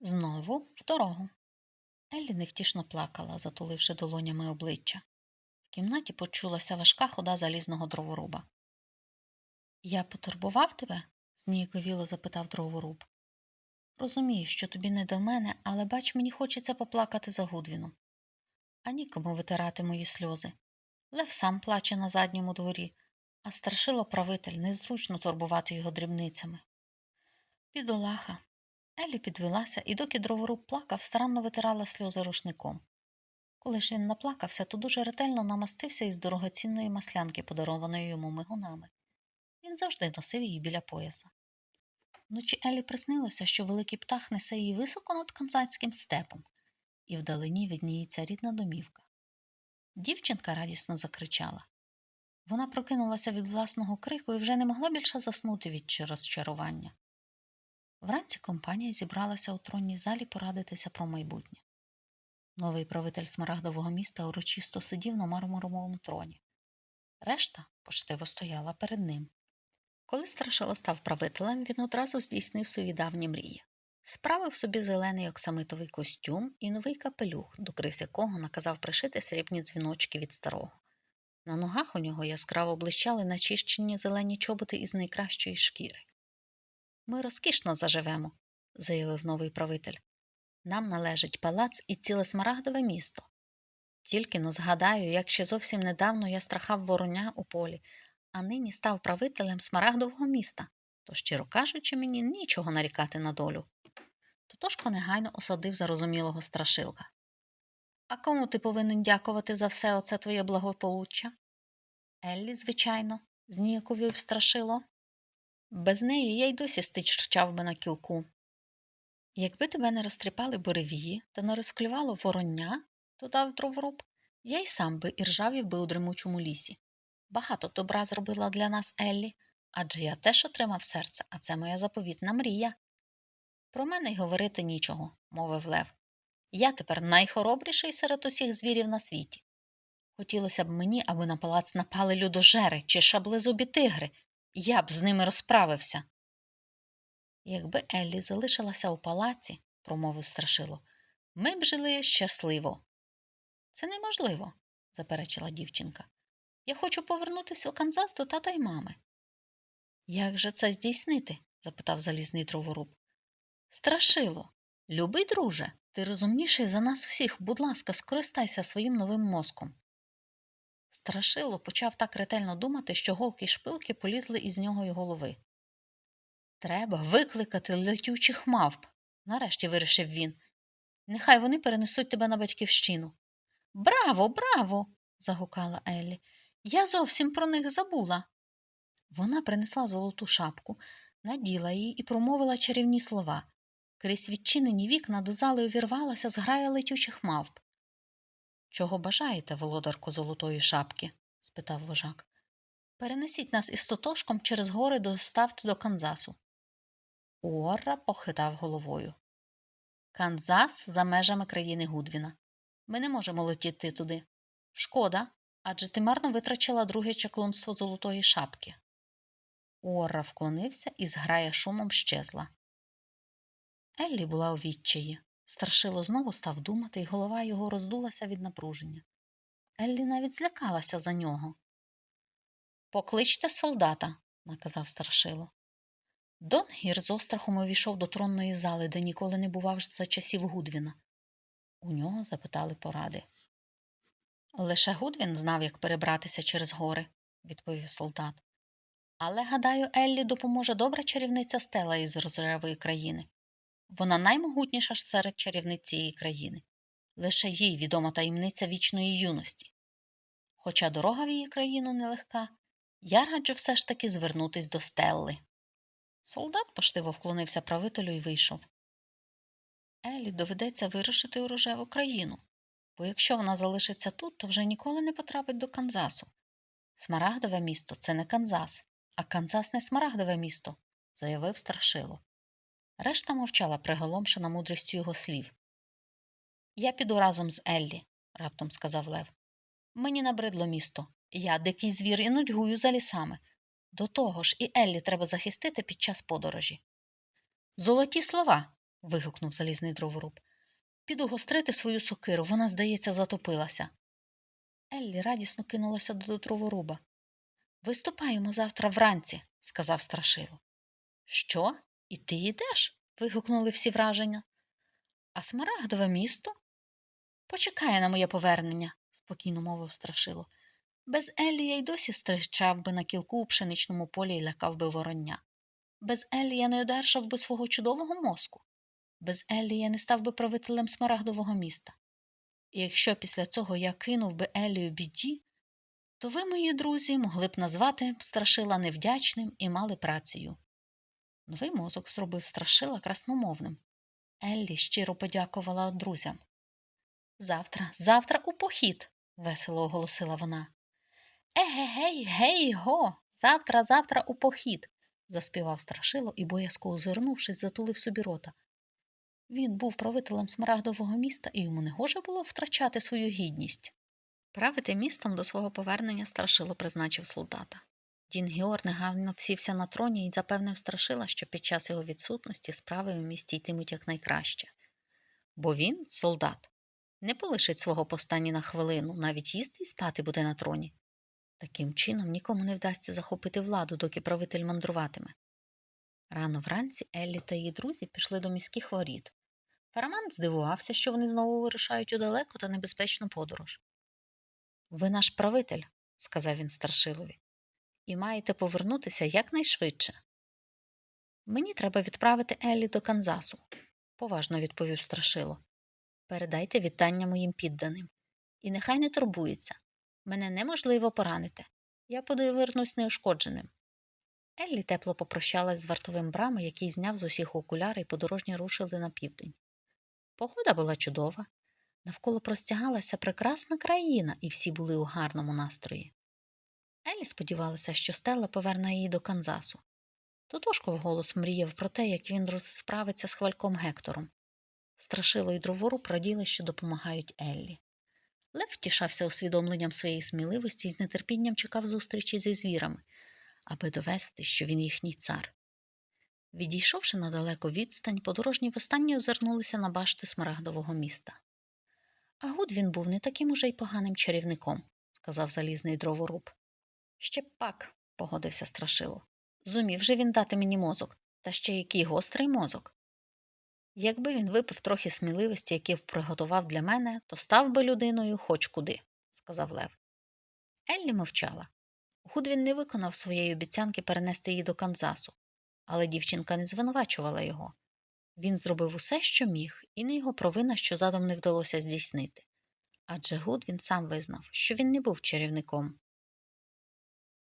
Знову в дорогу. Еллі невтішно плакала, затуливши долонями обличчя. В кімнаті почулася важка хода залізного дроворуба. Я потурбував тебе? зніяковіло запитав дроворуб. Розумію, що тобі не до мене, але бач, мені хочеться поплакати за Гудвіном. А нікому витирати мої сльози. Лев сам плаче на задньому дворі, а страшило правитель незручно турбувати його дрібницями. Бідолаха. Елі підвелася і, доки дроворуб плакав, старанно витирала сльози рушником. Коли ж він наплакався, то дуже ретельно намастився із дорогоцінної маслянки, подарованої йому мигунами. Він завжди носив її біля пояса. Вночі Елі приснилося, що великий птах несе її високо над канзацьким степом, і вдалині видніється рідна домівка. Дівчинка радісно закричала. Вона прокинулася від власного крику і вже не могла більше заснути від розчарування. Вранці компанія зібралася у тронній залі порадитися про майбутнє. Новий правитель смарагдового міста урочисто сидів на мармуровому троні. Решта поштиво стояла перед ним. Коли Страшило став правителем, він одразу здійснив свої давні мрії. Справив собі зелений оксамитовий костюм і новий капелюх, до крис якого наказав пришити срібні дзвіночки від старого. На ногах у нього яскраво блищали начищені зелені чоботи із найкращої шкіри. Ми розкішно заживемо, заявив новий правитель. Нам належить палац і ціле смарагдове місто. Тільки но згадаю, як ще зовсім недавно я страхав вороня у полі, а нині став правителем смарагдового міста, то, щиро кажучи, мені нічого нарікати на долю. Тотошко негайно осадив зарозумілого страшилка. А кому ти повинен дякувати за все оце твоє благополуччя? Еллі, звичайно, зніяковів страшило. Без неї я й досі стичав би на кілку. Якби тебе не розтріпали буревії та не розклювало вороння, додав дроворуб, я й сам би іржавів би у дремучому лісі. Багато добра зробила для нас Еллі, адже я теж отримав серце, а це моя заповітна мрія. Про мене й говорити нічого, мовив Лев. Я тепер найхоробріший серед усіх звірів на світі. Хотілося б мені, аби на палац напали людожери чи шаблезубі тигри, я б з ними розправився. Якби Еллі залишилася у палаці, промовив страшило, ми б жили щасливо. Це неможливо, заперечила дівчинка. Я хочу повернутися у Канзас до тата й мами. Як же це здійснити? запитав залізний дроворуб. Страшило, любий друже, ти розумніший за нас всіх, будь ласка, скористайся своїм новим мозком. Страшило почав так ретельно думати, що голки й шпилки полізли із нього й голови. Треба викликати летючих мавп, нарешті вирішив він. Нехай вони перенесуть тебе на батьківщину. Браво, браво. загукала Еллі. Я зовсім про них забула. Вона принесла золоту шапку, наділа її і промовила чарівні слова. Крізь відчинені вікна до зали увірвалася зграя летючих мавп. Чого бажаєте, володарку золотої шапки? спитав вожак. Перенесіть нас із тотошком через гори доставте до Канзасу. Уорра похитав головою. Канзас за межами країни Гудвіна. Ми не можемо летіти туди. Шкода, адже ти марно витрачила друге чаклунство золотої шапки. Уорра вклонився і зграя шумом щезла. Еллі була у відчаї. Старшило знову став думати, і голова його роздулася від напруження. Еллі навіть злякалася за нього. Покличте солдата, наказав старшило. Дон Гір з острахом увійшов до тронної зали, де ніколи не бував за часів Гудвіна. У нього запитали поради. Лише Гудвін знав, як перебратися через гори, відповів солдат. Але, гадаю, Еллі допоможе добра чарівниця стела із розревої країни. Вона наймогутніша ж серед чарівниць цієї країни. Лише їй відома таємниця вічної юності. Хоча дорога в її країну нелегка, я раджу все ж таки звернутись до Стелли. Солдат поштиво вклонився правителю і вийшов. Елі доведеться вирушити у рожеву країну, бо якщо вона залишиться тут, то вже ніколи не потрапить до Канзасу. Смарагдове місто це не Канзас, а Канзас не смарагдове місто, заявив страшило. Решта мовчала приголомшена мудрістю його слів. Я піду разом з Еллі, раптом сказав Лев. Мені набридло місто. Я дикий звір і нудьгую за лісами. До того ж, і Еллі треба захистити під час подорожі. Золоті слова, вигукнув залізний дроворуб. Піду гострити свою сокиру, вона, здається, затопилася. Еллі радісно кинулася до дроворуба. Виступаємо завтра вранці, сказав страшило. Що? І ти йдеш? вигукнули всі враження. А смарагдове місто? Почекає на моє повернення, спокійно мовив страшило. Без Еллі я й досі стрищав би на кілку у пшеничному полі і лякав би вороння. Без Еллі я не одержав би свого чудового мозку. Без Еллі я не став би правителем смарагдового міста. І якщо після цього я кинув би Еллі у біді, то ви, мої друзі, могли б назвати страшила невдячним і мали працею. Новий мозок зробив страшила красномовним. Еллі щиро подякувала друзям. Завтра, завтра у похід, весело оголосила вона. Еге, гей, гей, го, завтра, завтра у похід, заспівав страшило і, боязко озирнувшись, затулив собі рота. Він був правителем смарагдового міста, і йому не гоже було втрачати свою гідність. Правити містом до свого повернення страшило призначив солдата. Дін Геор негайно всівся на троні і запевнив страшила, що під час його відсутності справи у місті йтимуть якнайкраще. Бо він, солдат, не полишить свого постані на хвилину, навіть їсти і спати буде на троні. Таким чином нікому не вдасться захопити владу, доки правитель мандруватиме. Рано вранці Еллі та її друзі пішли до міських воріт. Фарамант здивувався, що вони знову вирушають у далеку та небезпечну подорож. Ви наш правитель, сказав він старшилові, і маєте повернутися якнайшвидше. Мені треба відправити Еллі до Канзасу, поважно відповів страшило. Передайте вітання моїм підданим. І нехай не турбується. Мене неможливо поранити. Я повернусь неушкодженим. Еллі тепло попрощалась з вартовим брами, який зняв з усіх окуляри і подорожні рушили на південь. Погода була чудова. Навколо простягалася прекрасна країна, і всі були у гарному настрої. Еллі сподівалася, що Стелла поверне її до Канзасу. Тотошко вголос мріяв про те, як він розсправиться з хвальком Гектором. Страшило й дровору праділи, що допомагають Еллі. Лев втішався усвідомленням своєї сміливості і з нетерпінням чекав зустрічі зі звірами, аби довести, що він їхній цар. Відійшовши на далеку відстань, подорожні востаннє озирнулися на башти смарагдового міста. А Гудвін був не таким уже й поганим чарівником, сказав залізний дроворуб. Ще пак, погодився страшило. Зумів же він дати мені мозок, та ще який гострий мозок. Якби він випив трохи сміливості, які приготував для мене, то став би людиною хоч куди, сказав Лев. Еллі мовчала. Гудвін не виконав своєї обіцянки перенести її до Канзасу, але дівчинка не звинувачувала його. Він зробив усе, що міг, і не його провина, що задом не вдалося здійснити. Адже Гудвін сам визнав, що він не був чарівником.